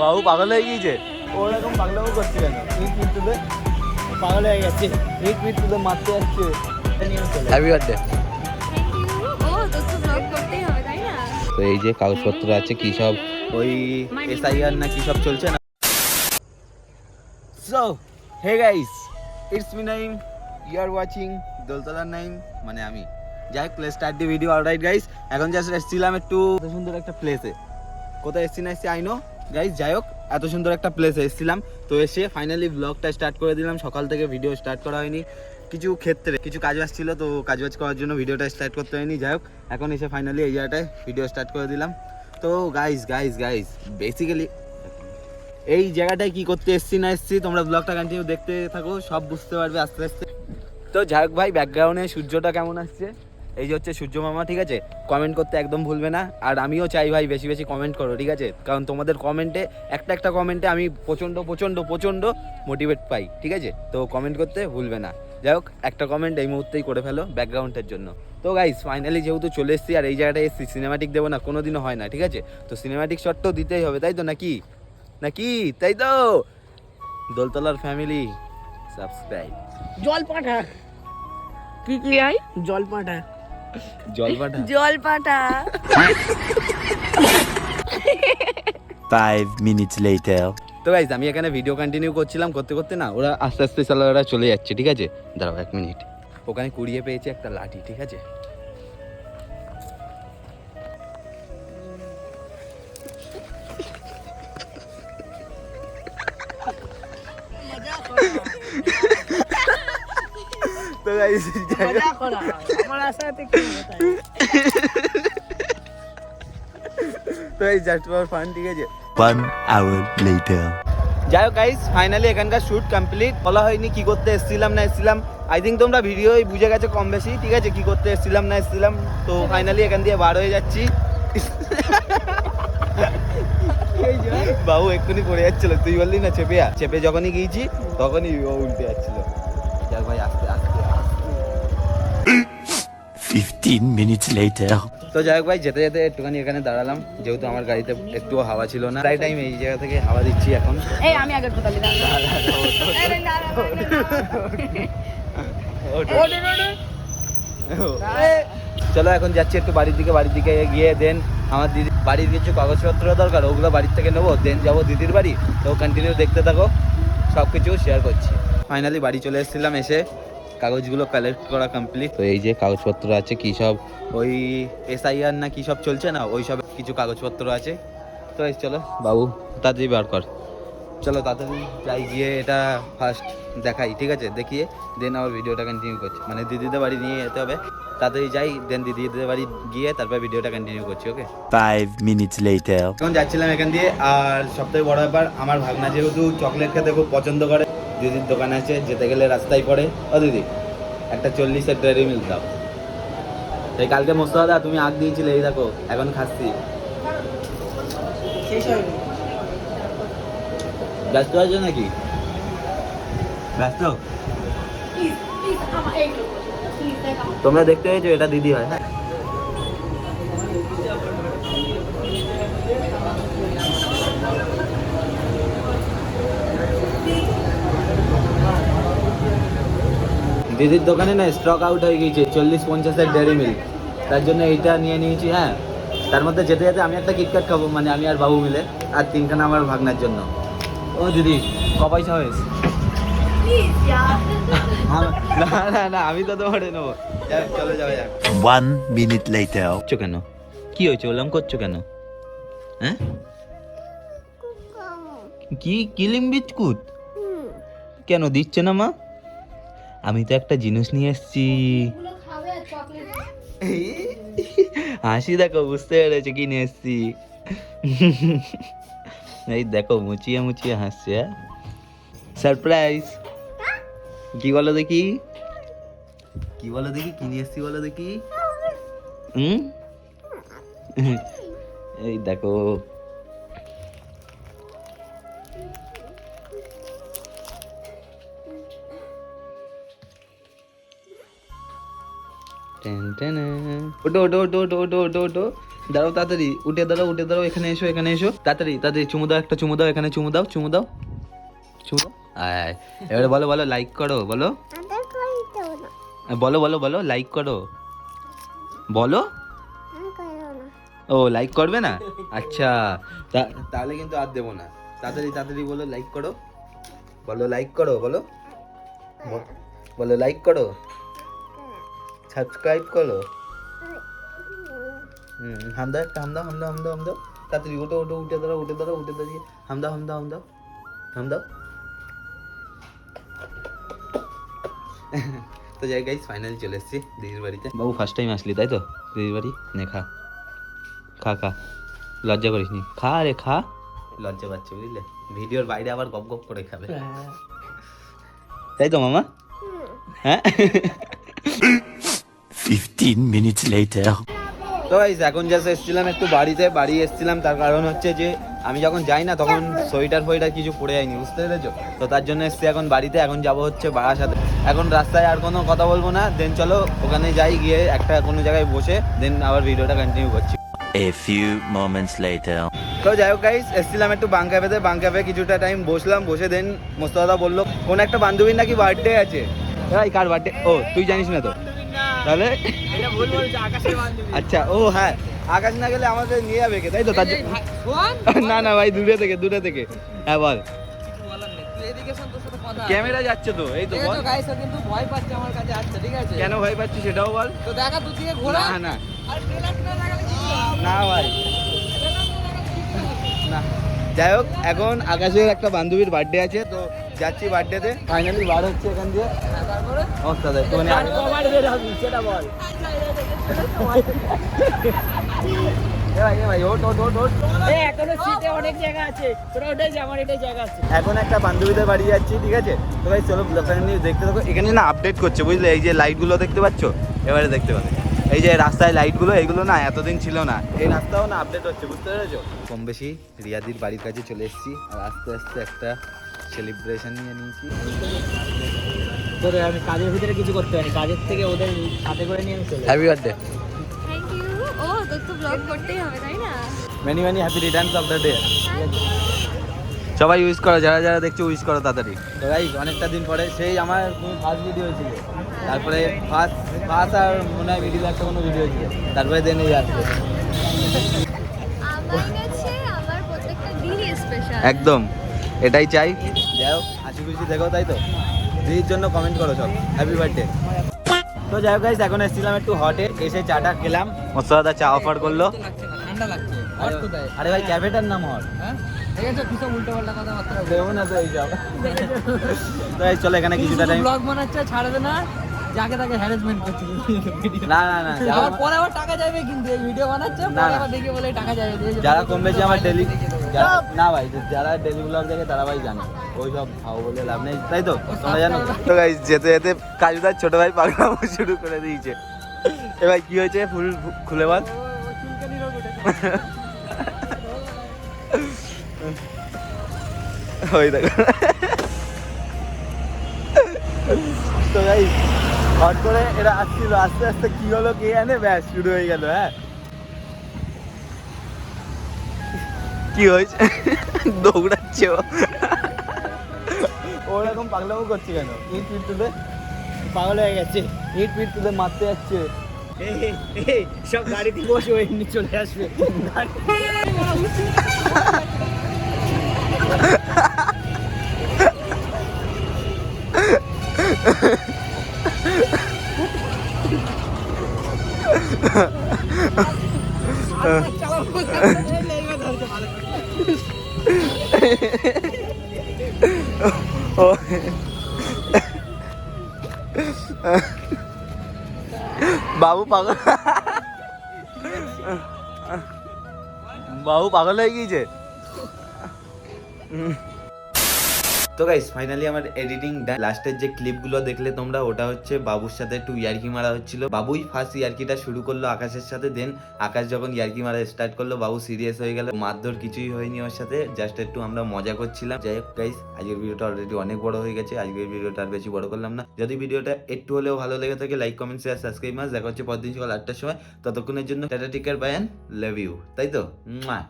বাবু পাগল হয়ে গিয়েছে। ওরকম পাগলামো করছে কেন? ইট মৃত্যুতে? পাগল হয়ে গেছে। ইট মৃত্যুতে মারতে যাচ্ছে। হ্যাপি বার্থডে ও তো না? এই যে কাগজপত্র আছে কি সব ওই এসআইআর না কি সব চলছে না? So hey guys it's me Naim you are watching দোলতলার Naim মানে আমি। যাই হোক play start the video alright guys এখন জাস্ট এসেছিলাম একটু সুন্দর একটা প্লেসে কোথায় এসেছি না এসেছি আইনো গাইস যাই হোক, এত সুন্দর একটা প্লেসে এসেছিলাম। তো এসে ফাইনালি ব্লগটা স্টার্ট করে দিলাম। সকাল থেকে ভিডিও স্টার্ট করা হয়নি। কিছু ক্ষেত্রে কিছু কাজ বাজ ছিল, তো কাজ বাজ করার জন্য ভিডিওটা স্টার্ট করতে হয়নি। যাই হোক, এখন এসে ফাইনালি এই জায়গাটায় ভিডিও স্টার্ট করে দিলাম। তো গাইস গাইস গাইস বেসিক্যালি এই জায়গাটায় কি করতে এসছি না এসছি, তোমরা ব্লগটা কন্টিনিউ দেখতে থাকো, সব বুঝতে পারবে আস্তে আস্তে। তো যাই হোক ভাই ব্যাকগ্রাউন্ডে সূর্যটা কেমন আসছে? এই যে হচ্ছে সূর্য মামা ঠিক আছে? কমেন্ট করতে একদম ভুলবে না। আর আমিও চাই ভাই বেশি বেশি কমেন্ট করো ঠিক আছে? কারণ তোমাদের কমেন্টে একটা একটা কমেন্টে আমি প্রচণ্ড প্রচণ্ড প্রচণ্ড মোটিভেট পাই ঠিক আছে? তো কমেন্ট করতে ভুলবে না। যাই হোক একটা কমেন্ট এই মুহূর্তেই করে ফেলো ব্যাকগ্রাউন্ডের জন্য। তো গাইস ফাইনালি যেহেতু চলে এসেছি আর এই জায়গাটায় এসেছি সিনেমাটিক দেবো না কোনোদিনও হয় না ঠিক আছে? তো সিনেমাটিক শট তো দিতেই হবে তাই তো নাকি? নাকি? তাই তো? দোলতলার ফ্যামিলি সাবস্ক্রাইব জল পাঠা কি কি আই? জল পাঠা জল পাঠা জল মিনিটস লেটার তো গাইজ আমি এখানে ভিডিও কন্টিনিউ করছিলাম করতে করতে না ওরা আস্তে আস্তে চালা ওরা চলে যাচ্ছে ঠিক আছে? দাঁড়াও এক মিনিট ওখানে কুড়িয়ে পেয়েছে একটা লাঠি ঠিক আছে? তো গাইজ জাস্ট ফর ফান ঠিক আছে. যাই হোক গাইস ফাইনালি এখানকার শ্যুট কমপ্লিট বলা হয়নি কি করতে এসেছিলাম না এসেছিলাম। আই থিঙ্ক তোমরা ভিডিওই বুঝে গেছো কম বেশি ঠিক আছে? কি করতে এসেছিলাম না এসেছিলাম। তো ফাইনালি এখান দিয়ে বার হয়ে যাচ্ছি। বাবু এক্ষুনি পড়ে যাচ্ছিল। তুই বললি না চেপে চেপে যখনই গিয়েছি তখনই উল্টে যাচ্ছিল। যাক ভাই আস্তে Fifteen minutes later. তো যাই হোক ভাই যেতে যেতে একটুখানি এখানে দাঁড়ালাম। যেহেতু আমার গাড়িতে একটুও হাওয়া ছিল না। প্রায় টাইম এই জায়গা থেকে হাওয়া দিচ্ছি এখন। এই আমি আগের কোথাও দিলাম চলো এখন যাচ্ছি একটু বাড়ির দিকে। বাড়ির দিকে গিয়ে দেন আমার দিদি বাড়ির কিছু কাগজপত্র দরকার ওগুলো বাড়ির থেকে নেব। দেন যাব দিদির বাড়ি। তো কন্টিনিউ দেখতে থাকো। সব কিছু শেয়ার করছি। ফাইনালি বাড়ি চলে এসেছিলাম এসে। কাগজগুলো কালেক্ট করা কমপ্লিট তো এই যে কাগজপত্র আছে কি সব? ওই এসআইআর না কি সব চলছে না ওই সব কিছু কাগজপত্র আছে। তো এই চলো বাবু তাড়াতাড়ি বার কর। চলো তাড়াতাড়ি যাই গিয়ে এটা ফার্স্ট দেখাই ঠিক আছে? দেখিয়ে দেন আবার ভিডিওটা কন্টিনিউ করছি। মানে দিদিদের বাড়ি নিয়ে যেতে হবে। তাড়াতাড়ি যাই দেন দিদিদের বাড়ি গিয়ে তারপর ভিডিওটা কন্টিনিউ করছি ওকে Five minutes later. এখন যাচ্ছিলাম এখান দিয়ে আর সবথেকে বড় ব্যাপার আমার ভাগনা যেহেতু চকলেট খেতে খুব পছন্দ করে দিদির দোকান আছে যেতে গেলে রাস্তায় পড়ে। ও দিদি একটা চল্লিশের ডেয়ারি মিল্ক দাও। এই কালকে মোস্তফা তুমি আগ দিয়েছিলে এই দেখো এখন খাচ্ছি। ব্যস্ত আছো নাকি? ব্যস্ত? তোমরা দেখতে পেয়েছ এটা দিদি হয় হ্যাঁ। দিদির দোকানে না স্টক আউট হয়ে গিয়েছে চল্লিশ পঞ্চাশের ডেয়ারি মিল্ক তার জন্য এইটা নিয়ে নিয়েছি হ্যাঁ। তার মধ্যে যেতে যেতে আমি একটা কিটক্যাট খাব মানে আমি আর বাবু মিলে আর তিনখানা আমার ভাগনার জন্য। ও দিদি ক পয়সা হয়েছে? না না না আমি তো তোমার নেব। যাক, চলো যাও যাক। One করছ কেন? কি হয়েছে? ওলাম করছ কেন? হ্যাঁ? কি কিলিম বিস্কুট কেন দিচ্ছে না মা? আমি তো একটা জিনিস নিয়ে এসেছি। হাসি দেখো বুঝতে পেরেছে কি নিয়ে এসেছি। এই দেখো মুচিয়ে মুচিয়ে হাসছে সারপ্রাইজ কি বলো দেখি? কি বলো দেখি? কি নিয়ে এসেছি বলো দেখি? হুম? এই দেখো ওটো ওটো ওটো ওটো ওটো ওটো ওটো দাঁড়াও তাড়াতাড়ি। উঠে দাঁড়াও উঠে দাঁড়াও এখানে এসো এখানে এসো। তাড়াতাড়ি তাড়াতাড়ি চুমু দাও একটা চুমু দাও এখানে চুমু দাও চুমু দাও। চুমু আয়। এবারে বলো বলো লাইক করো বলো। বলো বলো বলো লাইক করো। বলো। ও লাইক করবে না? আচ্ছা। তাহলে কিন্তু আর দেবো না। তাড়াতাড়ি তাড়াতাড়ি বলো লাইক করো। বলো লাইক করো বলো। বলো লাইক করো। সাবস্ক্রাইব করো। হুম হামদা একটা হামদা হামদা হামদা হামদা। তাড়াতাড়ি ওটো ওটো উঠে দাঁড়াও উঠে দাঁড়াও উঠে দাঁড়িয়ে। হামদা হামদা হামদা হামদা। তো যাই গাইস ফাইনালি চলে এসেছি দিদির বাড়িতে। বাবু ফার্স্ট টাইম আসলি তাই তো? দিদির বাড়ি? নে খা। খা খা। লজ্জা করিস নি খা রে খা। লজ্জা পাচ্ছে বুঝলে? ভিডিওর বাইরে আবার গপ গপ করে খাবে। তাই তো মামা? হ্যাঁ? 15 minutes later. তো গাইস এখন জাস্ট এসেছিলাম একটু বাড়িতে বাড়ি এসেছিলাম তার কারণ হচ্ছে যে আমি যখন যাই না তখন সোয়েটার ফোয়েটার কিছু পরে যায়নি বুঝতে পেরেছ? তো তার জন্য এসছি এখন বাড়িতে এখন যাব হচ্ছে বারাসাতে। এখন রাস্তায় আর কোনো কথা বলব না দেন চলো ওখানে যাই গিয়ে একটা কোনো জায়গায় বসে দেন আবার ভিডিওটা কন্টিনিউ করছি। A few moments later. তো যাই হোক গাইস এসেছিলাম একটু বাং ক্যাফেতে বাং ক্যাফে কিছুটা টাইম বসলাম বসে দেন মোস্তফা বলল কোন একটা বান্ধবীর নাকি বার্থডে আছে? এই কার বার্থডে ও তুই জানিস না তো। তাহলে? আচ্ছা ও হ্যাঁ আকাশ না গেলে আমাদের নিয়ে যাবে কে? তাই তো তার না না ভাই দূরে থেকে দূরে থেকে। হ্যাঁ বল। ক্যামেরা যাচ্ছে তো এই তো বল। গাইস কিন্তু ভয় পাচ্ছে আমার কাছে আসছে ঠিক আছে? কেন ভয় পাচ্ছি সেটাও বল। তো দেখা তুই দিকে ঘোরা। না? না। ভাই। না। যাই হোক এখন আকাশের একটা বান্ধবীর বার্থডে আছে তো যাচ্ছি বার্থডেতে ফাইনালি বার হচ্ছে এখান দিয়ে। মানে বের হবি সেটা বল এখনও একটা বান্ধবীদের বাড়ি যাচ্ছি ঠিক আছে? তো ভাই চলো দেখতে থাকো। এখানে না আপডেট করছে বুঝলে? এই যে লাইটগুলো দেখতে পাচ্ছ? এবারে দেখতে পাবে। এই যে রাস্তায় লাইটগুলো এগুলো না এতদিন ছিল না। এই রাস্তাও না আপডেট হচ্ছে বুঝতে পেরেছ? কম বেশি রিয়াদির বাড়ির কাছে চলে এসেছি আর আস্তে আস্তে একটা সেলিব্রেশন নিয়ে নিয়েছি। তোর আমি কাজের ভিতরে কিছু করতে পারি কাজের থেকে ওদের সাথে করে নিয়ে আমি চলে হ্যাপি বার্থডে থ্যাংক ইউ ও তোর তো ব্লগ করতেই হবে তাই না? Many many happy returns of the day সবাই ইউজ করো যারা যারা দেখছ ইউজ করো তাড়াতাড়ি। তো অনেকটা দিন পরে সেই আমার ফার্স্ট ভিডিও ছিল তারপরে ফার্স্ট ফার্স্ট আর মনে হয় মিডিল একটা কোনো ভিডিও ছিল তারপরে দেন এই স্পেশাল একদম এটাই চাই। যাই হোক হাসি খুশি দেখো তাই তো। দিদির জন্য কমেন্ট করো সব হ্যাপি বার্থডে তো যাই হোক গাইস এখন এসেছিলাম একটু হটে এসে চাটা খেলাম। মোস্তফা চা অফার করল। আরে ভাই ক্যাফেটার নাম হট হ্যাঁ? তো এই চলো এখানে কিছুটা টাইম ব্লগ বানাচ্ছে ছাড়বে না। যাকে তাকে হ্যারাসমেন্ট করছে। না না না আবার পরে আবার টাকা যাবে কিন্তু এই ভিডিও বানাচ্ছে পরে আবার দেখে বলে টাকা যাবে যারা কম বেশি আমার ডেলি। না ভাই যারা ডেলি ব্লগ দেখে তারা ভাই জানে। ওই সব খাও বলে লাভ নেই। তাই তো? তোমরা জানো? তো গাইস যেতে যেতে কাজুদার ছোট ভাই পাগলামো শুরু করে দিয়েছে। এ ভাই কি হয়েছে? ফুল খুলে বল। ওই দেখো। তো গাই হট করে এরা আসছিল। আস্তে আস্তে কি হলো কে জানে? ব্যাস শুরু হয়ে গেল হ্যাঁ? কি হয়েছে? দৌড়াচ্ছে ওরকম পাগলামো করছে কেন? ইট পিট তুলে পাগল হয়ে গেছে। ইট পিট তুলে মারতে যাচ্ছে। সব গাড়িতে বসে এমনি চলে আসবে। বাবু পাগল বাবু পাগল হয়ে গিয়েছে। তো গাইস ফাইনালি আমার এডিটিং লাস্টের যে ক্লিপগুলো দেখলে তোমরা, ওটা হচ্ছে বাবুর সাথে একটু ইয়ার্কি মারা হচ্ছিল। বাবুই ফার্স্ট ইয়ার্কিটা শুরু করল আকাশের সাথে দেন আকাশ যখন ইয়ার্কি মারা স্টার্ট করল, বাবু সিরিয়াস হয়ে গেল। মারধর কিছুই হয়নি ওর সাথে জাস্ট একটু আমরা মজা করছিলাম। যাই হোক গাইস আজকের ভিডিওটা অলরেডি অনেক বড় হয়ে গেছে। আজকের ভিডিওটা আর বেশি বড় করলাম না। যদি ভিডিওটা একটু হলেও ভালো লেগে থাকে লাইক কমেন্ট শেয়ার সাবস্ক্রাইব মাস দেখা হচ্ছে পরদিন সকাল আটটার সময়। ততক্ষণের জন্য টাটা টিকার বায়ান লাভ ইউ তাই তো? মুয়া।